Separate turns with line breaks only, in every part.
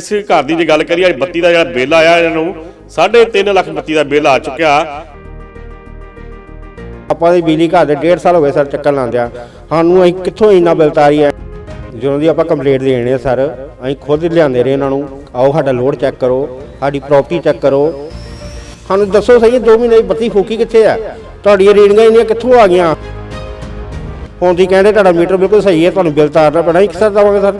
ਇਸ ਘਰ ਦੀ ਜੇ ਗੱਲ ਕਰੀਏ ਬੱਤੀ ਦਾ ਜਿਹੜਾ ਬਿੱਲ ਆਇਆ, ਇਹਨਾਂ ਨੂੰ 3.5 ਲੱਖ ਬੱਤੀ ਦਾ ਬਿੱਲ ਆ ਚੁੱਕਿਆ।
ਆਪਾਂ ਦੀ ਬਿਜਲੀ ਘਰ ਦੇ 1.5 ਸਾਲ ਹੋ ਗਏ ਸਰ ਚੱਕਰ ਲਾਉਂਦਿਆਂ। ਸਾਨੂੰ ਅਸੀਂ ਕਿੱਥੋਂ ਇੰਨਾ ਬਿੱਲ ਤਾਰੀ ਹੈ ਜਦੋਂ ਦੀ ਆਪਾਂ ਕੰਪਲੀਟ ਦੇਣੇ ਆ ਸਰ, ਅਸੀਂ ਖੁਦ ਲਿਆਂਦੇ ਰਹੇ ਇਹਨਾਂ ਨੂੰ। ਆਓ ਸਾਡਾ ਲੋਡ ਚੈੱਕ ਕਰੋ, ਸਾਡੀ ਪ੍ਰਾਪਰਟੀ ਚੈੱਕ ਕਰੋ। ਸਾਨੂੰ ਦੱਸੋ ਸਹੀ 2 ਮਹੀਨੇ ਦੀ ਬੱਤੀ ਫੂਕੀ ਕਿੱਥੇ ਆ? ਤੁਹਾਡੀਆਂ ਰੀਡਿੰਗਾਂ ਇੰਨੀਆਂ ਕਿੱਥੋਂ ਆ ਗਈਆਂ? ਹੁਣ ਦੀ ਕਹਿੰਦੇ ਤੁਹਾਡਾ ਮੀਟਰ ਬਿਲਕੁਲ ਸਹੀ ਹੈ, ਤੁਹਾਨੂੰ ਬਿੱਲ ਤਾਰਨਾ ਪੈਣਾ। ਇੱਕ ਸਰ ਦਵਾਂਗੇ ਸਰ।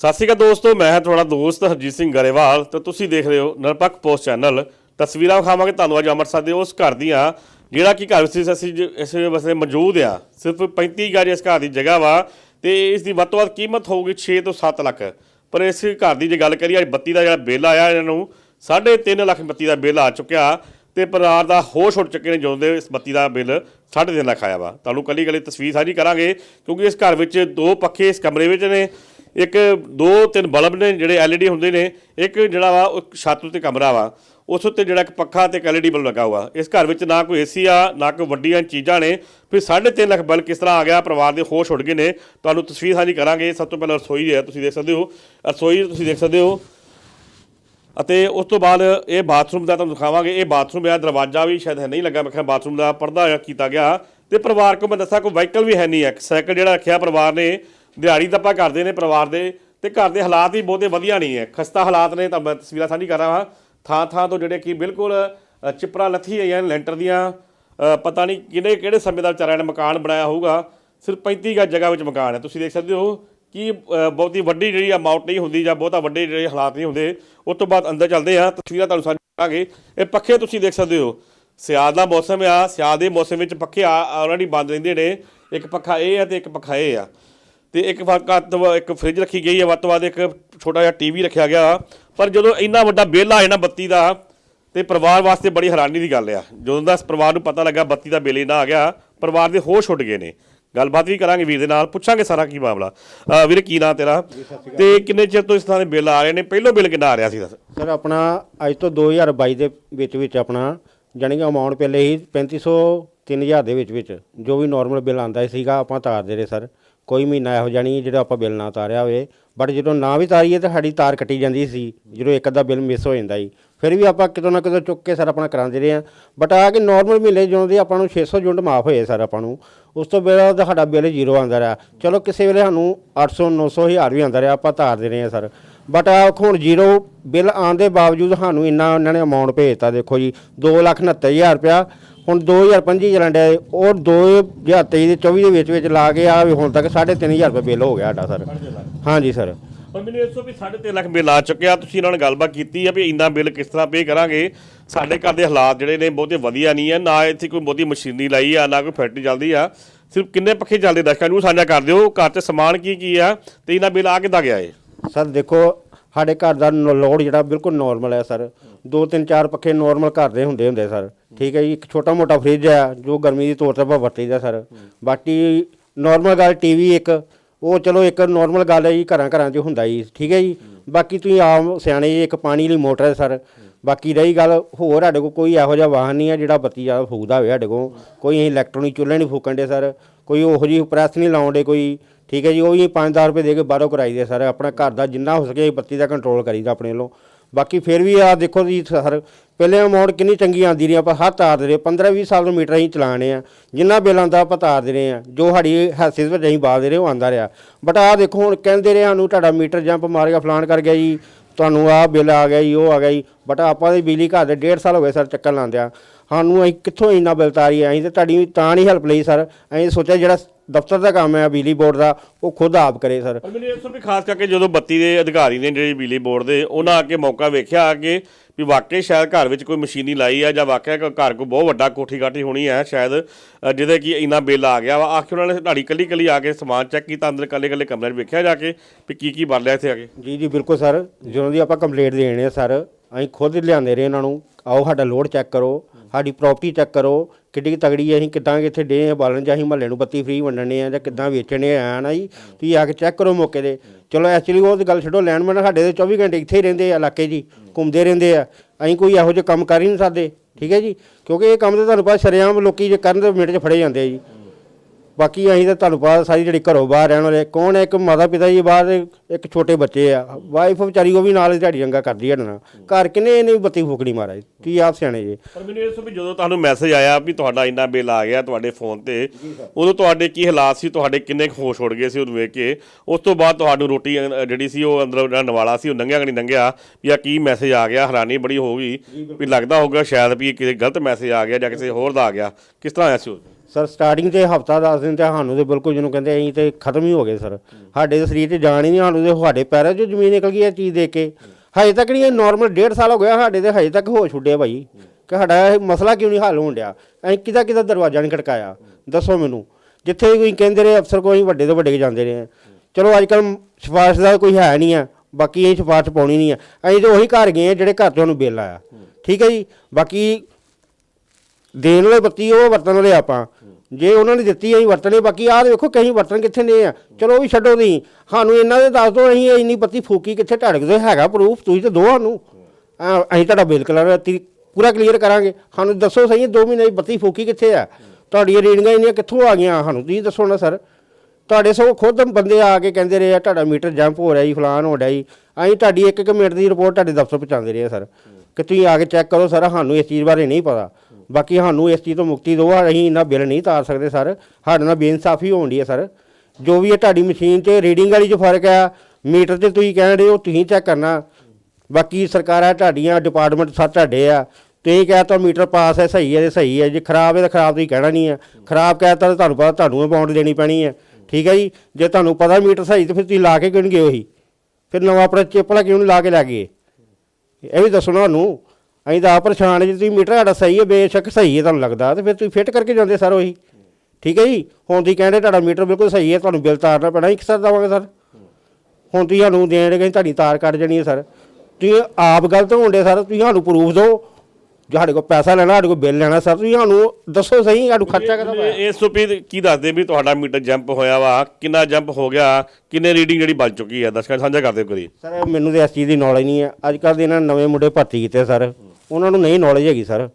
ਸਤਿ ਸ਼੍ਰੀ ਅਕਾਲ ਦੋਸਤੋ, ਮੈਂ ਹਾਂ ਤੁਹਾਡਾ ਦੋਸਤ ਹਰਜੀਤ ਸਿੰਘ ਗਰੇਵਾਲ ਤੇ ਤੁਸੀਂ ਦੇਖ ਰਹੇ ਹੋ ਨਿਰਪੱਖ ਪੋਸਟ ਚੈਨਲ। ਤਸਵੀਰਾਂ ਵਿਖਾਵਾਂਗੇ ਤੁਹਾਨੂੰ ਅੱਜ ਅੰਮ੍ਰਿਤਸਰ ਦੇ ਉਸ ਘਰ ਦੀਆਂ, ਜਿਹੜਾ ਕਿ ਘਰ ਵਿੱਚ ਅਸੀਂ ਇਸ ਵਸੇ ਮੌਜੂਦ ਆ। ਸਿਰਫ 35 ਗਜ ਇਸ ਘਰ ਦੀ ਜਗ੍ਹਾ ਵਾ ਤੇ ਇਸ ਦੀ ਵੱਧ ਤੋਂ ਵੱਧ ਕੀਮਤ ਹੋਊਗੀ 6 ਤੋਂ 7 ਲੱਖ। ਪਰ ਇਸ ਘਰ ਦੀ ਜੇ ਗੱਲ ਕਰੀਏ, ਅੱਜ ਬੱਤੀ ਦਾ ਜਿਹੜਾ ਬਿੱਲ ਆਇਆ ਇਹਨਾਂ ਨੂੰ 3.5 ਲੱਖ ਬੱਤੀ ਦਾ ਬਿੱਲ ਆ ਚੁੱਕਿਆ ਤੇ ਪਰਿਵਾਰ ਦਾ ਹੋਸ਼ ਉੱਡ ਚੁੱਕੇ ਨੇ ਜਦੋਂ ਦੇ ਇਸ ਬੱਤੀ ਦਾ ਬਿੱਲ 3.5 ਲੱਖ ਆਇਆ ਵਾ। ਤੁਹਾਨੂੰ ਕੱਲੀ ਕੱਲੀ ਤਸਵੀਰ ਸਾਂਝੀ ਕਰਾਂਗੇ ਕਿਉਂਕਿ ਇਸ ਘਰ ਵਿੱਚ ਦੋ ਪੱਖੇ ਇਸ ਕਮਰੇ ਵਿੱਚ ਨੇ। ਇੱਕ ਦੋ ਤਿੰਨ ਬਲਬ ਨੇ ਜਿਹੜੇ LED ਹੁੰਦੇ ਨੇ, ਇੱਕ ਜਿਹੜਾ ਵਾ ਉਹ ਛੱਤ ਉੱਤੇ ਕਮਰਾ ਵਾ, ਉਸ ਉੱਤੇ ਜਿਹੜਾ ਇੱਕ ਪੱਖਾ ਤੇ ਇੱਕ LED ਬਲਬ ਲੱਗਾ ਹੋਇਆ ਇਸ ਘਰ ਵਿੱਚ ਨਾ ਕੋਈ ਏਸੀ ਆ, ਨਾ ਕੋਈ ਵੱਡੀਆਂ ਚੀਜ਼ਾਂ ਨੇ। ਫਿਰ 3.5 ਲੱਖ ਬਿੱਲ ਕਿਸ ਤਰ੍ਹਾਂ ਆ ਗਿਆ? ਪਰਿਵਾਰ ਦੇ ਹੋਸ਼ ਉੱਡ ਗਏ ਨੇ। ਤੁਹਾਨੂੰ ਤਸਵੀਰ ਸਾਂਝੀ ਕਰਾਂਗੇ। ਸਭ ਤੋਂ ਪਹਿਲਾਂ ਰਸੋਈ ਹੈ, ਤੁਸੀਂ ਦੇਖ ਸਕਦੇ ਹੋ। ਰਸੋਈ ਤੁਸੀਂ ਦੇਖ ਸਕਦੇ ਹੋ। ਅਤੇ ਉਸ ਤੋਂ ਬਾਅਦ ਇਹ ਬਾਥਰੂਮ ਦਾ ਤੁਹਾਨੂੰ ਦਿਖਾਵਾਂਗੇ। ਇਹ ਬਾਥਰੂਮ ਆ, ਦਰਵਾਜ਼ਾ ਵੀ ਸ਼ਾਇਦ ਹੈ ਨਹੀਂ ਲੱਗਾ। ਮੈਂ ਕਿਹਾ ਬਾਥਰੂਮ ਦਾ ਪਰਦਾ ਕੀਤਾ ਗਿਆ। ਤੇ ਪਰਿਵਾਰ ਕੋ ਮੈਂ ਦੱਸਾਂ, ਕੋਈ ਵਾਹੀਕਲ ਵੀ ਹੈ ਨਹੀਂ ਹੈ। ਸਾਈਕਲ ਜਿਹੜਾ ਰੱਖਿਆ ਪਰਿਵਾਰ ਨੇ ਦਿਹਾੜੀ ਤਾਂ ਆਪਾਂ ਕਰਦੇ ਨੇ ਪਰਿਵਾਰ ਦੇ ਤੇ ਘਰ ਦੇ ਹਾਲਾਤ ਵੀ ਬਹੁਤੇ ਵਧੀਆ ਨਹੀਂ ਹੈ। ਖਸਤਾ ਹਾਲਾਤ ਨੇ ਤਾਂ ਮੈਂ ਤਸਵੀਰਾਂ ਸਾਂਝੀ ਕਰ ਰਹਾ ਹਾਂ। ਥਾਂ ਥਾਂ ਤੋਂ ਜਿਹੜੇ ਕਿ ਬਿਲਕੁਲ ਅ, ਚਿਪਰਾ ਲੱਥੀ ਹੋਈਆਂ ਨੇ ਲੈਂਟਰ ਦੀਆਂ। ਪਤਾ ਨਹੀਂ ਕਿਹੜੇ ਕਿਹੜੇ ਸਮੇਂ ਦਾ ਵਿਚਾਰਿਆਂ ਨੇ ਮਕਾਨ ਬਣਾਇਆ ਹੋਊਗਾ। ਸਿਰਫ 35 ਗਜ ਜਗ੍ਹਾ ਵਿੱਚ ਮਕਾਨ ਹੈ। ਤੁਸੀਂ ਦੇਖ ਸਕਦੇ ਹੋ ਕਿ ਬਹੁਤੀ ਵੱਡੀ ਜਿਹੜੀ ਅਮਾਉਂਟ ਨਹੀਂ ਹੁੰਦੀ ਜਾਂ ਬਹੁਤਾ ਵੱਡੇ ਜਿਹੜੇ ਹਾਲਾਤ ਨਹੀਂ ਹੁੰਦੇ ਉਸ ਤੋਂ ਬਾਅਦ ਅੰਦਰ ਚੱਲਦੇ ਆ ਤਸਵੀਰਾਂ ਤੁਹਾਨੂੰ ਸਾਂਝੀ ਕਰਾਂਗੇ। ਇਹ ਪੱਖੇ ਤੁਸੀਂ ਦੇਖ ਸਕਦੇ ਹੋ। ਸਿਆਲ ਦਾ ਮੌਸਮ ਆ। ਸਿਆਲ ਦੇ ਮੌਸਮ ਵਿੱਚ ਪੱਖੇ ਆਲਰੇਡੀ ਬੰਦ ਰਹਿੰਦੇ ਨੇ। ਇੱਕ ਪੱਖਾ ਇਹ ਆ ਤੇ ਇੱਕ ਪੱਖਾ ਇਹ ਆ। ਤੇ ਇੱਕ ਵਕਤ ਇੱਕ ਫ੍ਰਿਜ ਰੱਖੀ ਗਈ ਹੈ ਵੱਧ ਇੱਕ ਛੋਟਾ ਜਿਹਾ ਟੀਵੀ ਰੱਖਿਆ ਗਿਆ ਪਰ ਜਦੋਂ ਇੰਨਾ ਵੱਡਾ ਬਿੱਲ ਆ ਜਾਣਾ ਬੱਤੀ ਦਾ ਤੇ ਪਰਿਵਾਰ ਵਾਸਤੇ ਬੜੀ ਹੈਰਾਨੀ ਦੀ ਗੱਲ ਆ। ਜਦੋਂ ਦਾ ਪਰਿਵਾਰ ਨੂੰ ਪਤਾ ਲੱਗਾ ਬੱਤੀ ਦਾ ਬਿੱਲ ਇੰਨਾ ਆ ਗਿਆ ਪਰਿਵਾਰ ਦੇ ਹੋਸ਼ ਉੱਡ ਗਏ ਨੇ। ਗੱਲਬਾਤ ਵੀ ਕਰਾਂਗੇ ਵੀਰ ਦੇ ਨਾਲ ਪੁੱਛਾਂਗੇ ਸਾਰਾ ਕੀ ਮਾਮਲਾ। ਵੀਰ ਕੀ ਨਾਂ ਤੇਰਾ? ਤੇ ਕਿੰਨੇ ਚਿਰ ਤੋਂ ਇਸ ਤਰ੍ਹਾਂ ਦੇ ਬਿੱਲ ਆ ਰਹੇ ਨੇ? ਪਹਿਲੋਂ ਬਿੱਲ ਕਿੰਨਾ ਆ ਰਿਹਾ ਸੀ
ਸਰ ਆਪਣਾ ਅੱਜ ਤੋਂ 2022 ਦੇ ਵਿੱਚ ਵਿੱਚ ਆਪਣਾ ਜਾਣੀ ਕਿ ਅਮਾਉਂਟ ਪਹਿਲੇ ਹੀ 3500 3000 ਦੇ ਵਿੱਚ ਵਿੱਚ ਜੋ ਵੀ ਨਾਰਮਲ ਬਿੱਲ ਆਂਦਾ ਸੀਗਾ ਆਪਾਂ ਤਾਰਦੇ ਰਹੇ ਸਰ। ਕੋਈ ਮਹੀਨਾ ਇਹੋ ਜਿਹਾ ਨਹੀਂ ਜਿਹੜਾ ਆਪਾਂ ਬਿੱਲ ਨਾ ਤਾਰਿਆ ਹੋਵੇ। ਬਟ ਜਦੋਂ ਨਾ ਵੀ ਤਾਰੀਏ ਤਾਂ ਸਾਡੀ ਤਾਰ ਕੱਟੀ ਜਾਂਦੀ ਸੀ। ਜਦੋਂ ਇੱਕ ਅੱਧਾ ਬਿੱਲ ਮਿਸ ਹੋ ਜਾਂਦਾ ਸੀ। ਫਿਰ ਵੀ ਆਪਾਂ ਕਿਤੋਂ ਨਾ ਕਿਤੋਂ ਚੁੱਕ ਕੇ ਸਰ ਆਪਣਾ ਕਰਾਉਂਦੇ ਰਹੇ ਆ ਬਟ ਆ ਕਿ ਨਾਰਮਲ ਮਹੀਨੇ ਜਦੋਂ ਦੀ ਆਪਾਂ ਨੂੰ 600 ਯੂਨਿਟ ਮਾਫ ਹੋਏ ਸਰ ਆਪਾਂ ਨੂੰ। ਉਸ ਤੋਂ ਬਾਅਦ ਸਾਡਾ ਬਿੱਲ ਜ਼ੀਰੋ ਆਉਂਦਾ ਰਿਹਾ। ਚਲੋ ਕਿਸੇ ਵੇਲੇ ਸਾਨੂੰ 800 900 ਹਜ਼ਾਰ ਵੀ ਆਉਂਦਾ ਰਿਹਾ। ਆਪਾਂ ਤਾਰਦੇ ਰਹੇ ਆ ਸਰ। ਬਟ ਆ ਹੁਣ ਜ਼ੀਰੋ ਬਿੱਲ ਆਉਣ ਦੇ ਬਾਵਜੂਦ ਸਾਨੂੰ ਇੰਨਾ ਉਹਨਾਂ ਨੇ ਅਮਾਉਂਟ ਭੇਜਤਾ ਦੇਖੋ ਜੀ 2,69,000 ਰੁਪਇਆ। ਹੁਣ 2025 ਚੱਲਣ ਡਿਆ ਏ, ਔਰ 2023 ਦੇ 24 ਦੇ ਵਿੱਚ ਵਿੱਚ ਲਾ ਕੇ ਆ ਵੀ ਹੁਣ ਤੱਕ 3.5000 ਰੁਪਏ ਬਿੱਲ ਹੋ ਗਿਆ ਸਾਡਾ ਸਰ। ਹਾਂਜੀ ਸਰ।
ਪਰ ਮੈਨੂੰ ਇਸ ਤੋਂ ਵੀ 3.5 ਲੱਖ ਬਿੱਲ ਆ ਚੁੱਕਿਆ। ਤੁਸੀਂ ਇਹਨਾਂ ਨਾਲ ਗੱਲਬਾਤ ਕੀਤੀ ਆ ਵੀ ਇੰਨਾ ਬਿੱਲ ਕਿਸ ਤਰ੍ਹਾਂ ਪੇ ਕਰਾਂਗੇ? ਸਾਡੇ ਘਰ ਦੇ ਹਾਲਾਤ ਜਿਹੜੇ ਨੇ ਬਹੁਤੇ ਵਧੀਆ ਨਹੀਂ ਆ। ਨਾ ਇੱਥੇ ਕੋਈ ਬਹੁਤੀ ਮਸ਼ੀਨਰੀ ਲਾਈ ਆ ਨਾ ਕੋਈ ਫੈਕਟਰੀ ਚੱਲਦੀ ਆ। ਸਿਰਫ ਕਿੰਨੇ ਪੱਖੇ ਚੱਲਦੇ ਦਰਸ਼ਕਾਂ ਨੂੰ ਸਾਂਝਾ ਕਰ ਦਿਓ। ਘਰ 'ਚ ਸਮਾਨ ਕੀ ਕੀ ਆ ਤੇ ਇਹਨਾਂ ਬਿੱਲ ਆ ਕਿੱਦਾਂ ਗਿਆ ਏ?
ਸਰ ਦੇਖੋ ਸਾਡੇ ਘਰ ਦਾ ਲੋਡ ਜਿਹੜਾ ਬਿਲਕੁਲ ਨਾਰਮਲ ਹੈ ਸਰ। ਦੋ ਤਿੰਨ ਚਾਰ ਪੱਖੇ ਨਾਰਮਲ ਘਰ ਦੇ ਹੁੰਦੇ ਹੁੰਦੇ ਸਰ। ਠੀਕ ਹੈ ਜੀ, ਇੱਕ ਛੋਟਾ ਮੋਟਾ ਫ੍ਰਿਜ ਆ ਜੋ ਗਰਮੀ ਦੀ ਤੌਰ ਤੇ ਆਪਾਂ ਵਰਤੀਦਾ ਸਰ। ਬਾਕੀ ਨਾਰਮਲ ਗੱਲ ਟੀਵੀ ਇੱਕ, ਉਹ ਚਲੋ ਇੱਕ ਨਾਰਮਲ ਗੱਲ ਹੈ ਜੀ, ਘਰਾਂ ਘਰਾਂ 'ਚ ਹੁੰਦਾ ਜੀ, ਠੀਕ ਹੈ ਜੀ। ਬਾਕੀ ਤੁਸੀਂ ਆਮ ਸਿਆਣੇ ਜੀ, ਇੱਕ ਪਾਣੀ ਲਈ ਮੋਟਰ ਹੈ ਸਰ। ਬਾਕੀ ਰਹੀ ਗੱਲ, ਹੋਰ ਸਾਡੇ ਕੋਲ ਕੋਈ ਇਹੋ ਜਿਹਾ ਵਾਹਨ ਨਹੀਂ ਹੈ, ਜਿਹੜਾ ਬੱਤੀ ਜ਼ਿਆਦਾ ਫੂਕਦਾ ਹੋਵੇ ਸਾਡੇ ਕੋਲ। ਕੋਈ ਅਸੀਂ ਇਲੈਕਟ੍ਰੋਨਿਕ ਚੁੱਲ੍ਹੇ ਨਹੀਂ ਫੂਕਣ ਦੇ ਸਰ। ਕੋਈ ਉਹੋ ਜਿਹੀ ਪ੍ਰੈਸ ਨਹੀਂ ਲਾਉਣ ਦੇ ਕੋਈ। ਠੀਕ ਹੈ ਜੀ, ਉਹ ਵੀ 5000 ਰੁਪਏ ਦੇ ਕੇ ਬਾਹਰੋਂ ਕਰਾਈਦੇ ਸਰ। ਆਪਣਾ ਘਰ ਦਾ ਜਿੰਨਾ ਹੋ ਸਕੇ ਬੱਤੀ ਦਾ ਕੰਟਰੋਲ ਕਰੀਦਾ ਆਪਣੇ ਵੱਲੋਂ। ਬਾਕੀ ਫਿਰ ਵੀ ਆ ਦੇਖੋ ਜੀ ਸਰ, ਪਹਿਲੇ ਅਮਾਉਂਟ ਕਿੰਨੀ ਚੰਗੀ ਆਉਂਦੀ ਰਹੀ, ਆਪਾਂ ਹੱਥ ਤਾਰਦੇ ਰਹੇ 15 20 ਸਾਲ ਤੋਂ ਮੀਟਰ ਅਸੀਂ ਚਲਾਣੇ ਆ, ਜਿੰਨਾ ਬਿੱਲ ਆਉਂਦਾ ਆਪਾਂ ਤਾਰਦੇ ਰਹੇ ਆ, ਜੋ ਸਾਡੀ ਹੈਸੀਅਤ ਵਿੱਚ ਅਸੀਂ ਬਾਲਦੇ ਰਹੇ, ਉਹ ਆਉਂਦਾ ਰਿਹਾ। ਬਟ ਆ ਦੇਖੋ ਹੁਣ ਕਹਿੰਦੇ ਰਹੇ ਸਾਨੂੰ ਤੁਹਾਡਾ ਮੀਟਰ ਜੰਪ ਮਾਰ ਗਿਆ ਫਲਾਨ ਕਰ ਗਿਆ ਜੀ, ਤੁਹਾਨੂੰ ਆ ਬਿੱਲ ਆ ਗਿਆ ਜੀ, ਉਹ ਆ ਗਿਆ ਜੀ ਬਟ ਆਪਾਂ ਦੇ ਬਿਜਲੀ ਘਰ ਦੇ 1.5 ਸਾਲ ਹੋ ਗਏ ਸਰ ਚੱਕਰ ਲਾਉਂਦਿਆਂ। ਸਾਨੂੰ ਅਸੀਂ ਕਿੱਥੋਂ ਇੰਨਾ ਬਿੱਲ ਤਾਰੀ ਅਸੀਂ ਤੇ ਤੁਹਾਡੀ ਤਾਂ ਨਹੀਂ ਹੈਲਪ ਲਈ ਸਰ, ਅਸੀਂ ਸੋਚਿਆ ਜਿਹੜਾ ਦਫ਼ਤਰ ਦਾ ਕੰਮ ਹੈ ਬਿਜਲੀ ਬੋਰਡ ਦਾ ਉਹ ਖੁਦ ਆਪ ਕਰੇ ਸਰ।
ਪਰ ਮੈਨੂੰ ਇਸ ਤੋਂ ਵੀ ਖਾਸ ਕਰਕੇ ਜਦੋਂ ਬੱਤੀ ਦੇ ਅਧਿਕਾਰੀ ਨੇ ਜਿਹੜੇ ਬਿਜਲੀ ਬੋਰਡ ਦੇ ਉਹਨਾਂ ਆ ਕੇ ਮੌਕਾ ਵੇਖਿਆ ਕਿ ਵੀ ਵਾਕਈ ਸ਼ਾਇਦ ਘਰ ਵਿੱਚ ਕੋਈ ਮਸ਼ੀਨੀ ਲਾਈ ਆ ਜਾਂ ਵਾਕਿਆ ਕੋਈ ਘਰ ਕੋ ਬਹੁਤ ਵੱਡਾ ਕੋਠੀ ਕਾਠੀ ਹੋਣੀ ਹੈ ਸ਼ਾਇਦ ਅ, ਜਿਹਦੇ ਕੀ ਇੰਨਾ ਬਿੱਲ ਆ ਗਿਆ ਵਾ। ਆਖਿਰ ਉਹਨਾਂ ਨੇ ਢਾੜੀ ਕੱਲੀ ਕੱਲੀ ਆ ਕੇ ਸਮਾਨ ਚੈੱਕ ਕੀਤਾ ਅੰਦਰ ਕੱਲੇ ਕੱਲੇ ਕਮਰੇ 'ਚ ਵੇਖਿਆ ਜਾ ਕੇ ਵੀ ਕੀ ਕੀ ਬਣ ਰਿਹਾ ਇੱਥੇ ਆ ਕੇ।
ਜੀ ਜੀ ਬਿਲਕੁਲ ਸਰ। ਜਦੋਂ ਦੀ ਆਪਾਂ ਕੰਪਲੀਟ ਦੇਣੇ ਆ ਸਰ ਅਸੀਂ ਖੁਦ ਲਿਆਂਦੇ ਰਹੇ ਇਹਨਾਂ ਨੂੰ। ਆਓ ਸਾਡਾ ਲੋਡ ਚੈੱਕ ਕਰੋ। ਸਾਡੀ ਪ੍ਰਾਪਰਟੀ ਚੈੱਕ ਕਰੋ, ਕਿੱਡੀ ਕੁ ਤਗੜੀ ਹੈ, ਅਸੀਂ ਕਿੱਦਾਂ ਇੱਥੇ ਡੇ ਆ ਬਾਲਣ ਜਾਂ ਅਸੀਂ ਮਹੱਲੇ ਨੂੰ ਬੱਤੀ ਫ੍ਰੀ ਵੰਡਣੇ ਆ ਜਾਂ ਕਿੱਦਾਂ ਵੇਚਣੇ ਆ ਨਾ ਜੀ? ਤੁਸੀਂ ਆ ਕੇ ਚੈੱਕ ਕਰੋ ਮੌਕੇ ਤੇ। ਚਲੋ ਐਕਚੁਅਲੀ ਉਹ ਤਾਂ ਗੱਲ ਛੱਡੋ ਲੈਂਡਮੈਨ ਸਾਡੇ ਦੇ 24 ਘੰਟੇ ਇੱਥੇ ਹੀ ਰਹਿੰਦੇ ਆ, ਇਲਾਕੇ ਜੀ, ਘੁੰਮਦੇ ਰਹਿੰਦੇ ਆ। ਅਸੀਂ ਕੋਈ ਇਹੋ ਜਿਹੇ ਕੰਮ ਕਰ ਹੀ ਨਹੀਂ ਸਕਦੇ, ਠੀਕ ਹੈ ਜੀ? ਕਿਉਂਕਿ ਇਹ ਕੰਮ ਤਾਂ ਤੁਹਾਨੂੰ ਪਤਾ ਸ਼ਰੇਆਮ ਲੋਕੀ ਜੇ ਕਰਨ ਦੇ ਮਿੰਟ 'ਚ ਫੜੇ ਜਾਂਦੇ ਆ ਜੀ। ਬਾਕੀ ਅਸੀਂ ਤਾਂ ਤੁਹਾਨੂੰ ਪਤਾ ਸਾਰੀ ਜਿਹੜੀ ਘਰੋਂ ਬਾਹਰ ਰਹਿਣ ਵਾਲੇ, ਕੌਣ ਹੈ? ਇੱਕ ਮਾਤਾ ਪਿਤਾ ਜੀ ਬਾਹਰ ਇੱਕ ਛੋਟੇ ਬੱਚੇ ਆ। ਵਾਈਫ ਵਿਚਾਰੀ ਉਹ ਵੀ ਨਾਲ ਦਿਹਾੜੀ ਜੰਗਾ ਕਰਦੀ ਹੈ ਨਾ ਘਰ ਕਿੰਨੇ ਇਹਨੇ ਬੱਤੀ ਫੂਕਣੀ ਮਹਾਰਾਜ, ਕੀ ਆਪ ਸਿਆਣੇ ਜੀ।
ਪਰ ਮੈਨੂੰ ਇਹ ਦੱਸੋ ਵੀ ਜਦੋਂ ਤੁਹਾਨੂੰ ਮੈਸੇਜ ਆਇਆ ਵੀ ਤੁਹਾਡਾ ਇੰਨਾ ਬਿੱਲ ਆ ਗਿਆ ਤੁਹਾਡੇ ਫੋਨ ਤੇ, ਉਦੋਂ ਤੁਹਾਡੇ ਕੀ ਹਾਲਾਤ ਸੀ? ਤੁਹਾਡੇ ਕਿੰਨੇ ਕੁ ਹੋਸ਼ ਉੱਡ ਗਏ ਸੀ ਉਹਨੂੰ ਵੇਖ ਕੇ? ਉਸ ਤੋਂ ਬਾਅਦ ਤੁਹਾਨੂੰ ਰੋਟੀ ਜਿਹੜੀ ਸੀ ਉਹ ਅੰਦਰ ਜਿਹੜਾ ਨਵਾਲਾ ਸੀ, ਉਹ ਨੰਗਿਆ ਕਿ ਨਹੀਂ ਨੰਗਿਆ? ਵੀ ਆ ਕੀ ਮੈਸੇਜ ਆ ਗਿਆ? ਹੈਰਾਨੀ ਬੜੀ ਹੋ ਗਈ। ਵੀ ਲੱਗਦਾ ਹੋਊਗਾ ਸ਼ਾਇਦ ਵੀ ਕਿਸੇ ਗਲਤ ਮੈਸੇਜ ਆ ਗਿਆ ਜਾਂ ਕਿਸੇ ਹੋਰ ਦਾ ਆ ਗਿਆ। ਕਿਸ ਤਰ੍ਹਾਂ ਆਇਆ ਸੀ ਉਹ
ਸਰ ਸਟਾਰਟਿੰਗ ਤੇ ਹਫਤਾ 10 ਦਿਨ ਤੇ ਸਾਨੂੰ ਤੇ ਬਿਲਕੁਲ ਜਿਹਨੂੰ ਕਹਿੰਦੇ ਅਸੀਂ ਤੇ ਖਤਮ ਹੀ ਹੋ ਗਏ ਸਰ। ਸਾਡੇ ਤਾਂ ਸਰੀਰ 'ਚ ਜਾਣ ਹੀ ਨਹੀਂ, ਸਾਨੂੰ ਤੇ ਸਾਡੇ ਪੈਰਾਂ 'ਚੋਂ ਜ਼ਮੀਨ ਨਿਕਲ ਗਈ ਇਹ ਚੀਜ਼ ਦੇਖ ਕੇ। ਹਜੇ ਤੱਕ ਨਹੀਂ ਇਹ ਨਾਰਮਲ ਡੇਢ ਸਾਲ ਹੋ ਗਿਆ ਸਾਡੇ ਤੇ, ਹਜੇ ਤੱਕ ਹੋਸ਼ ਉੱਡਿਆ ਭਾਈ। ਕਿ ਸਾਡਾ ਇਹ ਮਸਲਾ ਕਿਉਂ ਨਹੀਂ ਹੱਲ ਹੋਣ ਡਿਆ? ਅਸੀਂ ਕਿਦਾ ਕਿਦਾ ਦਰਵਾਜ਼ਾ ਨਹੀਂ ਖੜਕਾਇਆ? ਦੱਸੋ ਮੈਨੂੰ। ਜਿੱਥੇ ਕੋਈ ਕਹਿੰਦੇ ਰਹੇ, ਅਫਸਰ ਕੋਈ ਵੱਡੇ ਤੋਂ ਵੱਡੇ ਜਾਂਦੇ ਰਹੇ। ਆ। ਚਲੋ ਅੱਜ ਕੱਲ ਸਿਫਾਰਿਸ਼ ਦਾ ਕੋਈ ਹੈ ਨਹੀਂ ਆ, ਬਾਕੀ ਇਹ ਸਿਫਾਰਿਸ਼ ਪਾਉਣੀ ਨਹੀਂ ਆ। ਅਸੀਂ ਤੇ ਉਹੀ ਘਰ ਗਏ ਆ ਜਿਹੜੇ ਘਰ ਤੋਂ ਸਾਨੂੰ ਬਿੱਲ ਆਇਆ। ਠੀਕ ਹੈ ਜੀ? ਬਾਕੀ ਦੇਣ ਵਾਲੇ ਬੱਤੀ ਉਹ ਵਰਤਣ ਵਾਲੇ ਆਪਾਂ। ਜੇ ਉਹਨਾਂ ਨੇ ਦਿੱਤੀ ਅਸੀਂ ਵਰਤਣੇ ਬਾਕੀ ਆਹ ਦੇਖੋ ਕਹੀਂ ਵਰਤਣ ਕਿੱਥੇ ਨੇ ਆ। ਚਲੋ ਉਹ ਵੀ ਛੱਡੋ ਦੀ ਸਾਨੂੰ ਇਹਨਾਂ ਦੇ ਦੱਸ ਦਿਓ ਅਸੀਂ ਇੰਨੀ ਬੱਤੀ ਫੂਕੀ ਕਿੱਥੇ ਢੜਕਦੇ ਹੈਗਾ ਪ੍ਰੂਫ ਤੁਸੀਂ ਤੇ ਦੋ ਸਾਨੂੰ। ਆ, ਅਸੀਂ ਤੁਹਾਡਾ ਬਿੱਲ ਕਲਰ ਪੂਰਾ ਕਲੀਅਰ ਕਰਾਂਗੇ। ਸਾਨੂੰ ਦੱਸੋ ਸਹੀ 2 ਮਹੀਨੇ ਦੀ ਬੱਤੀ ਫੂਕੀ ਕਿੱਥੇ ਆ? ਤੁਹਾਡੀਆਂ ਰੀਡਿੰਗਾਂ ਇੰਨੀਆਂ ਕਿੱਥੋਂ ਆ ਗਈਆਂ? ਸਾਨੂੰ ਤੁਸੀਂ ਦੱਸੋ ਨਾ ਸਰ। ਤੁਹਾਡੇ ਸਗੋਂ ਖੁਦ ਬੰਦੇ ਆ ਕੇ ਕਹਿੰਦੇ ਰਹੇ ਆ ਤੁਹਾਡਾ ਮੀਟਰ ਜੰਪ ਹੋ ਰਿਹਾ ਜੀ ਫਲਾਨ ਹੋ ਰਿਹਾ ਜੀ। ਅਸੀਂ ਤੁਹਾਡੀ ਇੱਕ ਇੱਕ ਮਿੰਟ ਦੀ ਰਿਪੋਰਟ ਤੁਹਾਡੇ ਦਫ਼ਤਰ ਪਹੁੰਚਾਉਂਦੇ ਰਹੇ ਆ ਸਰ। ਕਿ ਤੁਸੀਂ ਆ ਕੇ ਚੈੱਕ ਕਰੋ ਸਰ, ਸਾਨੂੰ ਇਸ ਚੀਜ਼ ਬਾਰੇ ਨਹੀਂ ਪਤਾ। ਬਾਕੀ ਸਾਨੂੰ ਇਸ ਚੀਜ਼ ਤੋਂ ਮੁਕਤੀ ਦਿਓ ਅਸੀਂ ਇੰਨਾ ਬਿੱਲ ਨਹੀਂ ਤਾਰ ਸਕਦੇ ਸਰ। ਸਾਡੇ ਨਾਲ ਬੇਇਨਸਾਫੀ ਹੋਣ ਦੀ ਹੈ ਸਰ। ਜੋ ਵੀ ਇਹ ਤੁਹਾਡੀ ਮਸ਼ੀਨ ਤੇ ਰੀਡਿੰਗ ਵਾਲੀ 'ਚ ਫ਼ਰਕ ਆ, ਮੀਟਰ ਤੇ ਤੁਸੀਂ ਕਹਿ ਰਹੇ ਹੋ, ਤੁਸੀਂ ਚੈੱਕ ਕਰਨਾ। ਬਾਕੀ ਸਰਕਾਰਾਂ ਤੁਹਾਡੀਆਂ ਡਿਪਾਰਟਮੈਂਟ ਸਭ ਤੁਹਾਡੇ ਆ। ਤੁਸੀਂ ਕਹਿ ਤਾ ਮੀਟਰ ਪਾਸ ਹੈ, ਸਹੀ ਹੈ ਤੇ ਸਹੀ ਹੈ। ਜੇ ਖਰਾਬ ਹੈ ਤਾਂ ਖਰਾਬ ਤੁਸੀਂ ਕਹਿਣਾ ਨਹੀਂ ਹੈ। ਖਰਾਬ ਕਹਿ ਤਾ ਤਾਂ ਤੁਹਾਨੂੰ ਪਤਾ ਤੁਹਾਨੂੰ ਅਮਾਉਂਟ ਦੇਣੀ ਪੈਣੀ ਹੈ। ਠੀਕ ਹੈ ਜੀ? ਜੇ ਤੁਹਾਨੂੰ ਪਤਾ ਮੀਟਰ ਸਹੀ, ਤੇ ਫਿਰ ਤੁਸੀਂ ਲਾ ਕੇ ਕਿਉਂ ਨਹੀਂ ਗਏ ਉਹੀ? ਫਿਰ ਨਵਾਂ ਆਪਣਾ ਚਿੱਪ ਕਿਉਂ ਨਹੀਂ ਲਾ ਕੇ ਲੈ ਗਏ? ਇਹ ਵੀ ਦੱਸੋ ਨਾ ਅਸੀਂ ਤਾਂ ਆਪ ਪਰੇਸ਼ਾਨ ਜੀ ਤੁਸੀਂ ਮੀਟਰ ਸਾਡਾ ਸਹੀ ਹੈ, ਬੇਸ਼ੱਕ ਸਹੀ ਹੈ ਤੁਹਾਨੂੰ ਲੱਗਦਾ, ਤੇ ਫਿਰ ਤੁਸੀਂ ਫਿੱਟ ਕਰਕੇ ਜਾਂਦੇ ਸਰ ਉਹੀ। ਠੀਕ ਹੈ ਜੀ? ਹੁਣ ਤੁਸੀਂ ਕਹਿੰਦੇ ਤੁਹਾਡਾ ਮੀਟਰ ਬਿਲਕੁਲ ਸਹੀ ਹੈ, ਤੁਹਾਨੂੰ ਬਿੱਲ ਤਾਰਨਾ ਪੈਣਾ, ਇੱਕ ਸਰ ਦੇਵਾਂਗੇ ਸਰ। ਹੁਣ ਤੁਸੀਂ ਸਾਨੂੰ ਦੇਣਗੇ ਤੁਹਾਡੀ ਤਾਰ ਕੱਟ ਜਾਣੀ ਹੈ ਸਰ। ਤੁਸੀਂ ਆਪ ਗਲਤ ਹੋਣ ਹੋਣਦੇ ਸਰ, ਤੁਸੀਂ ਸਾਨੂੰ ਪ੍ਰੂਫ ਦਿਓ। ਸਾਡੇ ਕੋਲ ਪੈਸਾ ਲੈਣਾ ਸਾਡੇ ਕੋਲ ਬਿੱਲ ਲੈਣਾ ਸਰ ਤੁਸੀਂ ਸਾਨੂੰ ਦੱਸੋ ਸਹੀ ਸਾਨੂੰ ਖਰਚਾ ਕਦੋਂ
ਇਹ- ਇਸ ਤੋਂ ਵੀ ਕੀ ਦੱਸਦੇ ਵੀ ਤੁਹਾਡਾ ਮੀਟਰ ਜੰਪ ਹੋਇਆ ਵਾ ਕਿੰਨਾ ਜੰਪ ਹੋ ਗਿਆ ਕਿੰਨੇ ਰੀਡਿੰਗ ਜਿਹੜੀ ਬਣ ਚੁੱਕੀ ਹੈ ਦਰਸ਼ਕਾਂ ਨਾਲ ਸਾਂਝਾ ਕਰਦੇ ਕਰੀ
ਸਰ ਮੈਨੂੰ ਤੇ ਇਸ ਚੀਜ਼ ਦੀ ਨੌਲੇਜ ਨਹੀਂ ਹੈ ਅੱਜ ਕੱਲ੍ਹ ਦੇ ਇਹਨਾਂ ਨਵੇਂ ਮੁੰਡੇ ਭਰਤੀ ਕੀਤੇ ਸਰ। ਉਹਨਾਂ ਨੂੰ ਨਹੀਂ ਨੌਲੇਜ ਹੈਗੀ ਸਰ।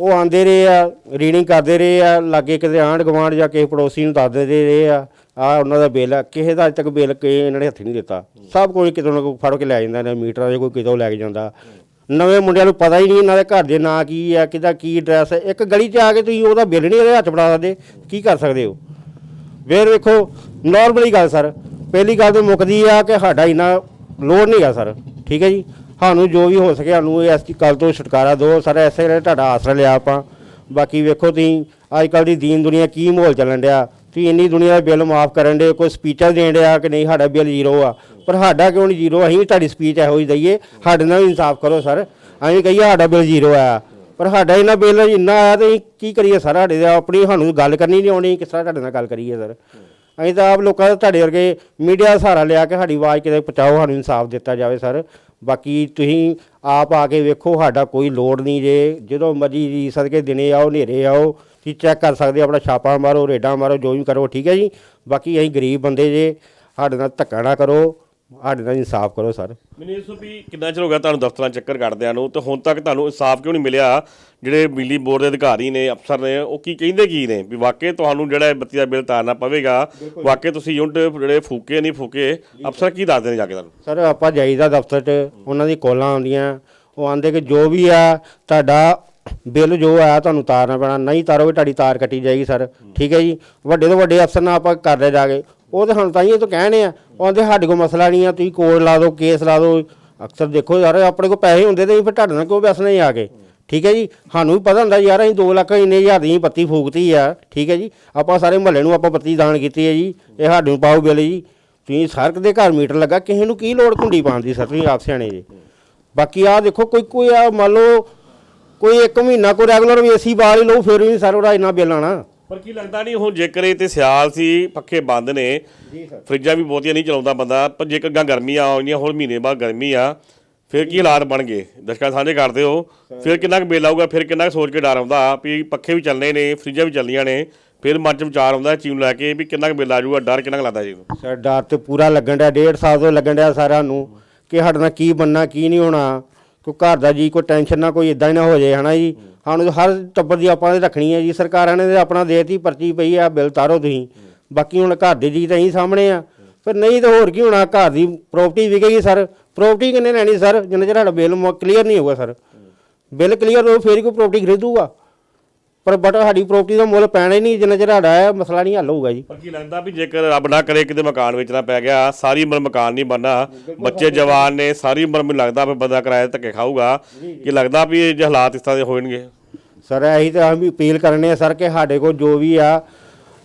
ਉਹ ਆਂਦੇ ਰਹੇ ਆ ਰੀਡਿੰਗ ਕਰਦੇ ਰਹੇ ਆ ਲਾਗੇ ਕਿਤੇ ਆਂਢ ਗੁਆਂਢ ਜਾਂ ਕਿਸੇ ਪੜੋਸੀ ਨੂੰ ਦੱਸਦੇ ਰਹੇ ਆ ਆ ਉਹਨਾਂ ਦਾ ਬਿੱਲ ਆ। ਕਿਸੇ ਦਾ ਅੱਜ ਤੱਕ ਬਿੱਲ ਕੇ ਇਹਨਾਂ ਨੇ ਹੱਥ ਨਹੀਂ ਦਿੱਤਾ। ਸਭ ਕੋਈ ਕਿਤੋਂ ਨਾ ਕੋਈ ਫੜ ਕੇ ਲੈ ਜਾਂਦਾ ਨੇ ਮੀਟਰਾਂ ਦੇ ਕੋਈ ਕਿਤੋਂ ਲੈ ਕੇ ਜਾਂਦਾ। ਨਵੇਂ ਮੁੰਡਿਆਂ ਨੂੰ ਪਤਾ ਹੀ ਨਹੀਂ ਇਹਨਾਂ ਦੇ ਘਰ ਦੇ ਨਾਂ ਕੀ ਆ, ਕਿਹਦਾ ਕੀ ਐਡਰੈਸ ਹੈ ਇੱਕ ਗਲੀ 'ਚ ਆ ਕੇ ਤੁਸੀਂ ਉਹਦਾ ਬਿੱਲ ਨਹੀਂ ਉਹਦੇ ਹੱਥ ਫੜਾ ਸਕਦੇ, ਕੀ ਕਰ ਸਕਦੇ ਹੋ? ਫਿਰ ਵੇਖੋ ਨਾਰਮਲੀ ਗੱਲ ਸਰ ਪਹਿਲੀ ਗੱਲ ਤੇ ਮੁੱਕਦੀ ਆ ਕਿ ਸਾਡਾ ਇੰਨਾ ਲੋਡ ਨਹੀਂ ਗਾ ਸਰ ਠੀਕ ਹੈ ਜੀ? ਸਾਨੂੰ ਜੋ ਵੀ ਹੋ ਸਕੇ ਸਾਨੂੰ ਇਸ ਗੱਲ ਤੋਂ ਛੁਟਕਾਰਾ ਦਿਓ। ਸਰ ਐਸੇ ਤੁਹਾਡਾ ਆਸਰਾ ਲਿਆ ਆਪਾਂ। ਬਾਕੀ ਵੇਖੋ ਤੁਸੀਂ, ਅੱਜ ਕੱਲ ਦੀ ਦੀਨ ਦੁਨੀਆ ਕੀ ਮਾਹੌਲ ਚੱਲਣ ਡਿਆ। ਤੁਸੀਂ ਇੰਨੀ ਦੁਨੀਆ ਦਾ ਬਿੱਲ ਮਾਫ ਕਰਨ ਦੇ, ਕੋਈ ਸਪੀਚਾਂ ਦੇਣ ਡਿਆ ਕਿ ਨਹੀਂ, ਸਾਡਾ ਬਿੱਲ ਜ਼ੀਰੋ ਆ। ਪਰ ਸਾਡਾ ਕਿਉਂ ਨਹੀਂ ਜ਼ੀਰੋ? ਅਸੀਂ ਵੀ ਤੁਹਾਡੀ ਸਪੀਚ ਇਹੋ ਹੀ ਦਈਏ। ਸਾਡੇ ਨਾਲ ਵੀ ਇਨਸਾਫ ਕਰੋ, ਸਰ। ਅਸੀਂ ਕਹੀਏ ਸਾਡਾ ਬਿੱਲ ਜ਼ੀਰੋ ਆਇਆ ਪਰ ਸਾਡਾ ਇਹਨਾਂ ਬਿੱਲ ਇੰਨਾ ਆਇਆ ਤੇ ਅਸੀਂ ਕੀ ਕਰੀਏ, ਸਰ? ਸਾਡੇ ਦਾ ਆਪਣੀ ਸਾਨੂੰ ਗੱਲ ਕਰਨੀ ਨਹੀਂ ਆਉਣੀ। ਕਿਸ ਤਰ੍ਹਾਂ ਤੁਹਾਡੇ ਨਾਲ ਗੱਲ ਕਰੀਏ, ਸਰ? ਅਸੀਂ ਤਾਂ ਆਪ ਲੋਕਾਂ ਦਾ, ਤੁਹਾਡੇ ਵਰਗੇ ਮੀਡੀਆ ਦਾ ਸਹਾਰਾ ਲਿਆ ਕੇ ਸਾਡੀ ਆਵਾਜ਼ ਕਿਤੇ ਪਹੁੰਚਾਓ, ਸਾਨੂੰ ਇਨਸਾਫ ਦਿੱਤਾ ਜਾਵੇ, ਸਰ। ਬਾਕੀ ਤੁਸੀਂ ਆਪ ਆ ਕੇ ਵੇਖੋ, ਸਾਡਾ ਕੋਈ ਲੋੜ ਨਹੀਂ ਜੇ। ਜਦੋਂ ਮਰਜ਼ੀ ਜੀ ਸਦਕੇ ਦਿਨੇ ਆਓ, ਹਨੇਰੇ ਆਓ, ਤੁਸੀਂ ਚੈੱਕ ਕਰ ਸਕਦੇ ਆਪਣਾ ਛਾਪਾ ਮਾਰੋ, ਰੇਡਾਂ ਮਾਰੋ, ਜੋ ਵੀ ਕਰੋ, ਠੀਕ ਹੈ ਜੀ? ਬਾਕੀ ਅਸੀਂ ਗਰੀਬ ਬੰਦੇ ਜੇ, ਸਾਡੇ ਨਾਲ ਧੱਕਾ ਨਾ ਕਰੋ। ਸਾਡੇ ਨਾਲ ਇਨਸਾਫ ਕਰੋ ਸਰ।
ਮੈਨੂੰ ਇਸ ਤੋਂ ਵੀ ਕਿੰਨਾ ਚਿਰ ਹੋ ਗਿਆ ਤੁਹਾਨੂੰ ਦਫ਼ਤਰਾਂ 'ਚ ਚੱਕਰ ਕੱਟਦਿਆਂ ਨੂੰ? ਤੇ ਹੁਣ ਤੱਕ ਤੁਹਾਨੂੰ ਇਨਸਾਫ ਕਿਉਂ ਨਹੀਂ ਮਿਲਿਆ? ਜਿਹੜੇ ਬਿਜਲੀ ਬੋਰਡ ਦੇ ਅਧਿਕਾਰੀ ਨੇ ਅਫਸਰ ਨੇ ਉਹ ਕੀ ਕਹਿੰਦੇ ਕੀ ਨੇ? ਵੀ ਵਾਕਈ ਤੁਹਾਨੂੰ ਜਿਹੜਾ ਇਹ ਬੱਤੀ ਦਾ ਬਿੱਲ ਤਾਰਨਾ ਪਵੇਗਾ ਵਾਕਈ ਤੁਸੀਂ ਯੂਨਿਟ ਜਿਹੜੇ ਫੂਕੇ ਨਹੀਂ ਫੂਕੇ ਅਫਸਰ ਕੀ ਦੱਸਦੇ ਨੇ ਜਾ ਕੇ ਤੁਹਾਨੂੰ?
ਸਰ ਆਪਾਂ ਜਾਈਦਾ ਦਫ਼ਤਰ 'ਚ ਉਹਨਾਂ ਦੀ ਕਾਲਾਂ ਆਉਂਦੀਆਂ ਉਹ ਆਂਦੇ ਕਿ ਜੋ ਵੀ ਆ ਤੁਹਾਡਾ ਬਿੱਲ ਜੋ ਆ ਤੁਹਾਨੂੰ ਤਾਰਨਾ ਪੈਣਾ ਨਹੀਂ ਤਾਰੋਗੇ ਤੁਹਾਡੀ ਤਾਰ ਕੱਟੀ ਜਾਏਗੀ ਸਰ। ਠੀਕ ਹੈ ਜੀ? ਵੱਡੇ ਤੋਂ ਵੱਡੇ ਅਫਸਰ ਨਾਲ ਆਪਾਂ ਕਰ ਰਹੇ ਜਾ ਕੇ। ਉਹ ਤੇ ਹੁਣ ਤਾਂ ਹੀ ਤੋਂ ਕਹਿਣੇ ਆ ਆਂਦੇ ਸਾਡੇ ਕੋਲ ਮਸਲਾ ਨਹੀਂ ਆ, ਤੁਸੀਂ ਕੋਰਟ ਲਾ ਦਿਓ, ਕੇਸ ਲਾ ਦਿਓ, ਅਕਸਰ ਦੇਖੋ ਯਾਰ, ਆਪਣੇ ਕੋਲ ਪੈਸੇ ਹੁੰਦੇ ਤੇ ਅਸੀਂ ਫਿਰ ਤੁਹਾਡੇ ਨਾਲ ਕਿਉਂ ਬੈਸਣਾ ਹੀ ਆ ਕੇ? ਠੀਕ ਹੈ ਜੀ? ਸਾਨੂੰ ਵੀ ਪਤਾ ਹੁੰਦਾ ਯਾਰ, ਅਸੀਂ 2 ਲੱਖ ਇੰਨੇ ਹਜ਼ਾਰ ਦੀ ਬੱਤੀ ਫੂਕਤੀ ਆ, ਠੀਕ ਹੈ ਜੀ? ਆਪਾਂ ਸਾਰੇ ਮਹੱਲੇ ਨੂੰ ਆਪਾਂ ਬੱਤੀ ਦਾਨ ਕੀਤੀ ਹੈ ਜੀ, ਇਹ ਸਾਡੇ ਨੂੰ ਪਾਓ ਬਿੱਲ ਜੀ। ਤੁਸੀਂ ਸਰਕ ਦੇ ਘਰ ਮੀਟਰ ਲੱਗਾ, ਕਿਸੇ ਨੂੰ ਕੀ ਲੋੜ ਕੁੰਡੀ ਪਾਉਣ ਦੀ ਸਰ, ਤੁਸੀਂ ਆਪ ਸਿਆਣੇ ਜੀ। ਬਾਕੀ ਆ ਦੇਖੋ, ਕੋਈ ਕੋਈ ਆ ਮੰਨ ਲਓ, ਕੋਈ ਇੱਕ ਮਹੀਨਾ ਕੋਈ ਰੈਗੂਲਰ ਵੀ ਏਸੀ ਬਾਲ ਹੀ ਲਓ, ਫਿਰ ਵੀ ਸਰ ਉਹਦਾ ਇੰਨਾ ਬਿੱਲ ਆਣਾ
ਪਰ ਕੀ ਲੱਗਦਾ ਨਹੀਂ ਹੁਣ ਜੇਕਰ ਇਹ ਤੇ ਸਿਆਲ ਸੀ ਪੱਖੇ ਬੰਦ ਨੇ
ਜੀ ਸਰ।
ਫਰਿੱਜਾਂ ਵੀ ਬਹੁਤੀਆਂ ਨਹੀਂ ਚਲਾਉਂਦਾ ਬੰਦਾ ਪਰ ਜੇਕਰ ਗਾਂ ਗਰਮੀਆਂ ਆਉਣੀਆਂ ਹੁਣ ਮਹੀਨੇ ਬਾਅਦ ਗਰਮੀ ਆ ਫਿਰ ਕੀ ਹਾਲਾਤ ਬਣ ਗਏ? ਦਰਸ਼ਕਾਂ ਸਾਂਝੇ ਕਰਦੇ ਹੋ ਫਿਰ ਕਿੰਨਾ ਕੁ ਬਿੱਲ ਆਊਗਾ ਫਿਰ ਕਿੰਨਾ ਕੁ ਸੋਚ ਕੇ ਡਰ ਆਉਂਦਾ ਵੀ ਪੱਖੇ ਵੀ ਚੱਲਣੇ ਨੇ ਫਰਿੱਜਾਂ ਵੀ ਚੱਲੀਆਂ ਨੇ ਫਿਰ ਮਨ ਚ ਵਿਚਾਰ ਆਉਂਦਾ ਇਸ ਚੀਜ਼ ਨੂੰ ਲੈ ਕੇ ਵੀ ਕਿੰਨਾ ਕੁ ਬਿੱਲ ਆ ਜਾਊਗਾ ਡਰ ਕਿੰਨਾ ਕੁ ਲੱਗਦਾ ਜੀ?
ਸਰ ਡਰ ਤੇ ਪੂਰਾ ਲੱਗਣ ਡਿਆ ਡੇਢ ਸਾਲ ਤੋਂ ਲੱਗਣ ਡਿਆ ਸਾਰਿਆਂ ਨੂੰ ਕਿ ਸਾਡੇ ਨਾਲ ਕੀ ਬੰਨਾ ਕੀ ਨਹੀਂ ਹੋਣਾ। ਕੋਈ ਘਰ ਦਾ ਜੀ, ਕੋਈ ਟੈਨਸ਼ਨ ਨਾ, ਕੋਈ ਇਦਾਂ ਹੀ ਨਾ ਹੋ ਜਾਏ, ਹਨਾ ਜੀ? ਸਾਨੂੰ ਹਰ ਟੱਬਰ ਦੀ ਆਪਾਂ ਨੇ ਰੱਖਣੀ ਹੈ ਜੀ, ਸਰਕਾਰਾਂ ਨੇ ਤੇ ਆਪਣਾ ਦੇਤੀ, ਪਰਚੀ ਪਈ ਆ, ਬਿੱਲ ਤਾਰੋ ਤੁਸੀਂ। ਬਾਕੀ ਹੁਣ ਘਰ ਦੇ ਜੀ ਤਾਂ ਹੀ ਸਾਹਮਣੇ ਆ। ਫਿਰ ਨਹੀਂ ਤਾਂ ਹੋਰ ਕੀ ਹੋਣਾ, ਘਰ ਦੀ ਪ੍ਰਾਪਰਟੀ ਵਿਕੇਗੀ ਸਰ। ਪ੍ਰਾਪਰਟੀ ਕਿੰਨੇ ਲੈਣੀ ਸਰ? ਜਿੰਨਾ ਚਿਰ ਸਾਡਾ ਬਿੱਲ ਕਲੀਅਰ ਨਹੀਂ ਹੋਊਗਾ ਸਰ। ਬਿੱਲ ਕਲੀਅਰ ਹੋ ਫੇਰ ਕੋਈ ਪ੍ਰਾਪਰਟੀ ਖਰੀਦੂਗਾ। ਪਰ ਬਟ ਸਾਡੀ ਪ੍ਰਾਪਰਟੀ ਦਾ ਮੁੱਲ ਪੈਣਾ ਹੀ ਨਹੀਂ ਜਿੰਨਾ ਚਿਰ ਸਾਡਾ ਇਹ ਮਸਲਾ ਨਹੀਂ ਹੱਲ ਹੋਊਗਾ ਜੀ।
ਪਰ ਕੀ ਲੱਗਦਾ ਵੀ ਜੇਕਰ ਰੱਬ ਨਾ ਕਰੇ ਕਿਤੇ ਮਕਾਨ ਵੇਚਣਾ ਪੈ ਗਿਆ ਸਾਰੀ ਉਮਰ ਮਕਾਨ ਨਹੀਂ ਬਣਨਾ ਬੱਚੇ ਜਵਾਨ ਨੇ ਸਾਰੀ ਉਮਰ ਮੈਨੂੰ ਲੱਗਦਾ ਵੀ ਬੰਦਾ ਕਿਰਾਏ ਤੇ ਧੱਕੇ ਖਾਊਗਾ। ਕਿ ਲੱਗਦਾ ਵੀ ਇਹ ਜੇ ਹਾਲਾਤ ਇਸ ਤਰ੍ਹਾਂ ਦੇ ਹੋਣਗੇ?
ਸਰ ਇਹੀ ਤਾਂ ਅਸੀਂ ਅਪੀਲ ਕਰਨੇ ਆ ਸਰ ਕਿ ਸਾਡੇ ਕੋਲ ਜੋ ਵੀ ਆ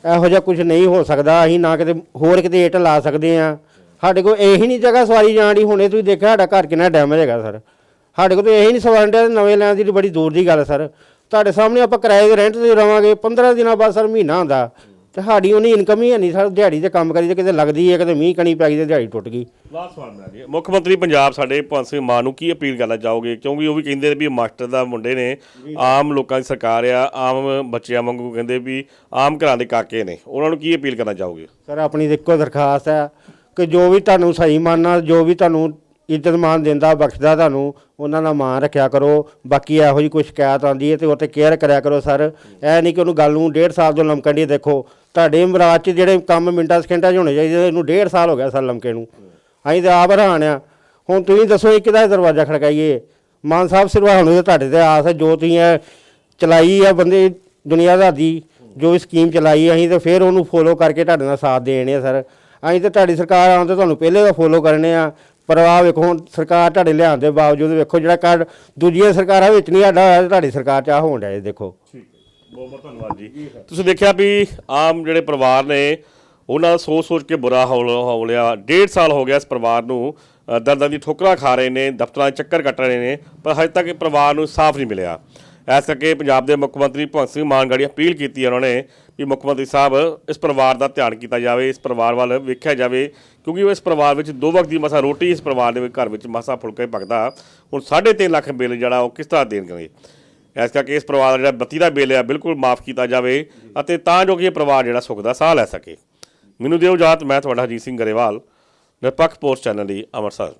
ਇਹੋ ਜਿਹਾ ਕੁਝ ਨਹੀਂ ਹੋ ਸਕਦਾ ਅਸੀਂ ਨਾ ਕਿਤੇ ਹੋਰ ਕਿਤੇ ਏਟ ਲਾ ਸਕਦੇ ਆ। ਸਾਡੇ ਕੋਲ ਇਹੀ ਨਹੀਂ ਜਗ੍ਹਾ ਸਵਾਰੀ ਜਾਣ ਦੀ ਹੁਣੇ ਤੁਸੀਂ ਦੇਖਿਆ ਸਾਡਾ ਘਰ ਕਿੰਨਾ ਡੈਮੇਜ ਹੈਗਾ ਸਰ। ਸਾਡੇ ਕੋਲ ਤਾਂ ਇਹੀ ਨਹੀਂ ਸਵਾਰਨ ਨਵੇਂ ਲੈਣ ਦੀ ਬੜੀ ਦੂਰ ਦੀ ਗੱਲ ਸਰ। ਤੁਹਾਡੇ ਸਾਹਮਣੇ ਆਪਾਂ ਕਿਰਾਏ ਦੇ ਰੈਂਟ ਤੇ ਰਵਾਂਗੇ 15 ਦਿਨਾਂ ਬਾਅਦ ਸਰ ਮਹੀਨਾ ਹੁੰਦਾ। ਤੇ ਸਾਡੀ ਉਹਨੀ ਇਨਕਮ ਹੀ ਨਹੀਂ ਸਰ ਦਿਹਾੜੀ ਤੇ ਕੰਮ ਕਰੀ ਤੇ ਕਿਤੇ ਲੱਗਦੀ ਹੈ ਕਿਤੇ ਮੀਂਹ ਕਣੀ ਪੈ ਗਈ ਤੇ ਦਿਹਾੜੀ ਟੁੱਟ ਗਈ।
ਲਾਸਟ ਸਵਾਲ ਮੇਰਾ ਜੀ ਮੁੱਖ ਮੰਤਰੀ ਪੰਜਾਬ ਸਾਡੇ ਭਗਵੰਤ ਸਿੰਘ ਮਾਨ ਨੂੰ ਕੀ ਅਪੀਲ ਕਰਨਾ ਚਾਹੋਗੇ? ਕਿਉਂਕਿ ਉਹ ਵੀ ਕਹਿੰਦੇ ਨੇ ਵੀ ਮਾਸਟਰ ਦਾ ਮੁੰਡੇ ਨੇ ਆਮ ਲੋਕਾਂ ਦੀ ਸਰਕਾਰ ਆ ਆਮ ਬੱਚਿਆਂ ਵਾਂਗੂ ਕਹਿੰਦੇ ਵੀ ਆਮ ਘਰਾਂ ਦੇ ਕਾਕੇ ਨੇ। ਉਹਨਾਂ ਨੂੰ ਕੀ ਅਪੀਲ ਕਰਨਾ ਚਾਹੋਗੇ?
ਸਰ ਆਪਣੀ ਇੱਕੋ ਦਰਖਾਸਤ ਹੈ ਕਿ ਜੋ ਵੀ ਤੁਹਾਨੂੰ ਸਹੀ ਮਨ ਨਾਲ ਜੋ ਵੀ ਤੁਹਾਨੂੰ ਇੱਜ਼ਤ ਮਾਨ ਦਿੰਦਾ, ਬਖਸ਼ਦਾ ਤੁਹਾਨੂੰ, ਉਹਨਾਂ ਦਾ ਮਾਣ ਰੱਖਿਆ ਕਰੋ। ਬਾਕੀ ਇਹੋ ਜਿਹੀ ਕੋਈ ਸ਼ਿਕਾਇਤ ਆਉਂਦੀ ਹੈ ਤੇ ਉਹ ਤੇ ਕੇਅਰ ਕਰਿਆ ਕਰੋ, ਸਰ। ਇਹ ਨਹੀਂ ਕਿ ਉਹਨੂੰ ਗੱਲ ਨੂੰ ਡੇਢ ਸਾਲ ਤੋਂ ਲਮਕਣ ਦੀ ਦੇਖੋ। ਤੁਹਾਡੇ ਮਰਾਜ 'ਚ ਜਿਹੜੇ ਕੰਮ ਮਿੰਟਾਂ, ਸਕਿੰਟਾਂ 'ਚ ਹੋਣੇ ਚਾਹੀਦੇ ਇਹਨੂੰ ਡੇਢ ਸਾਲ ਹੋ ਗਿਆ ਸਰ ਲਮਕੇ ਨੂੰ। ਅਸੀਂ ਤਾਂ ਆਪ ਹੈਰਾਨ ਆ। ਹੁਣ ਤੁਸੀਂ ਦੱਸੋ ਇਹ ਕਿਹਦਾ ਦਰਵਾਜ਼ਾ ਖੜਕਾਈਏ? ਮਾਨ ਸਾਹਿਬ ਸਿਰਵਾ ਹੁਣ ਤੇ ਤੁਹਾਡੇ ਤੇ ਆਸ ਹੈ ਜੋ ਤੁਸੀਂ ਇਹ ਚਲਾਈ ਆ ਬੰਦੇ ਦੁਨੀਆ ਦੀ, ਜੋ ਵੀ ਸਕੀਮ ਚਲਾਈ ਅਸੀਂ ਤਾਂ ਫਿਰ ਉਹਨੂੰ ਫੋਲੋ ਕਰਕੇ ਤੁਹਾਡੇ ਨਾਲ ਸਾਥ ਦੇਣੇ ਆ, ਸਰ। ਅਸੀਂ ਤਾਂ ਤੁਹਾਡੀ ਸਰਕਾਰ ਆਉਣ ਤੇ ਤੁਹਾਨੂੰ ਪਹਿਲੇ ਦਾ ਫੋਲੋ ਕਰਨੇ ਆ। ਪਰ ਆਹ ਵੇਖੋ ਹੁਣ ਸਰਕਾਰ ਤੁਹਾਡੇ ਲਿਆਉਣ ਦੇ ਬਾਵਜੂਦ ਵੇਖੋ ਜਿਹੜਾ ਕਰ ਦੂਜੀਆਂ ਸਰਕਾਰਾਂ ਵਿੱਚ ਨਹੀਂ ਸਾਡਾ ਹੋਇਆ, ਤੁਹਾਡੀ ਸਰਕਾਰ 'ਚ ਆ ਹੋਣ ਡਿਆ ਜੀ ਦੇਖੋ।
ਠੀਕ ਹੈ ਬਹੁਤ ਬਹੁਤ ਧੰਨਵਾਦ ਜੀ। ਤੁਸੀਂ ਦੇਖਿਆ ਵੀ ਆਮ ਜਿਹੜੇ ਪਰਿਵਾਰ ਨੇ ਉਹਨਾਂ ਦਾ ਸੋਚ ਸੋਚ ਕੇ ਬੁਰਾ ਹਾਲ ਹੋ ਲਿਆ ਡੇਢ ਸਾਲ ਹੋ ਗਿਆ ਇਸ ਪਰਿਵਾਰ ਨੂੰ ਅ, ਦਰਦਾਂ ਦੀ ਠੋਕਰਾਂ ਖਾ ਰਹੇ ਨੇ ਦਫ਼ਤਰਾਂ 'ਚ ਚੱਕਰ ਕੱਟ ਰਹੇ ਨੇ ਪਰ ਹਜੇ ਤੱਕ ਇਹ ਪਰਿਵਾਰ ਨੂੰ ਸਾਫ਼ ਨਹੀਂ ਮਿਲਿਆ। ਇਸ ਕਰਕੇ ਪੰਜਾਬ ਦੇ ਮੁੱਖ ਮੰਤਰੀ ਭਗਵੰਤ ਸਿੰਘ ਮਾਨ ਗਾੜੀ ਅਪੀਲ ਕੀਤੀ ਹੈ ਉਹਨਾਂ ਨੇ ਵੀ ਮੁੱਖ ਮੰਤਰੀ ਸਾਹਿਬ ਇਸ ਪਰਿਵਾਰ ਦਾ ਧਿਆਨ ਕੀਤਾ ਜਾਵੇ, ਇਸ ਪਰਿਵਾਰ ਵੱਲ ਵੇਖਿਆ ਜਾਵੇ, ਕਿਉਂਕਿ ਉਹ ਇਸ ਪਰਿਵਾਰ ਵਿੱਚ ਦੋ ਵਕਤ ਦੀ ਮਸਾ ਰੋਟੀ, ਇਸ ਪਰਿਵਾਰ ਦੇ ਘਰ ਵਿੱਚ ਮਸਾ ਫੁਲਕਾ ਹੀ ਪਕਦਾ ਹੁਣ 3.5 ਲੱਖ ਬਿੱਲ ਜਿਹੜਾ ਉਹ ਕਿਸ ਤਰ੍ਹਾਂ ਦੇਣਗੇ? ਇਸ ਕਰਕੇ ਇਸ ਪਰਿਵਾਰ ਦਾ ਜਿਹੜਾ ਬੱਤੀ ਦਾ ਬਿੱਲ ਹੈ ਬਿਲਕੁਲ ਮਾਫ ਕੀਤਾ ਜਾਵੇ ਅਤੇ ਤਾਂ ਜੋ ਕਿ ਇਹ ਪਰਿਵਾਰ ਜਿਹੜਾ ਸੁੱਖ ਦਾ ਸਾਹ ਲੈ ਸਕੇ। ਮੈਨੂੰ ਦਿਓ ਇਜਾਜ਼ਤ, ਮੈਂ ਤੁਹਾਡਾ ਹਰਜੀਤ ਸਿੰਘ ਗਰੇਵਾਲ, ਨਿਰਪੱਖ ਪੋਸਟ ਚੈਨਲ ਲਈ ਅੰਮ੍ਰਿਤਸਰ।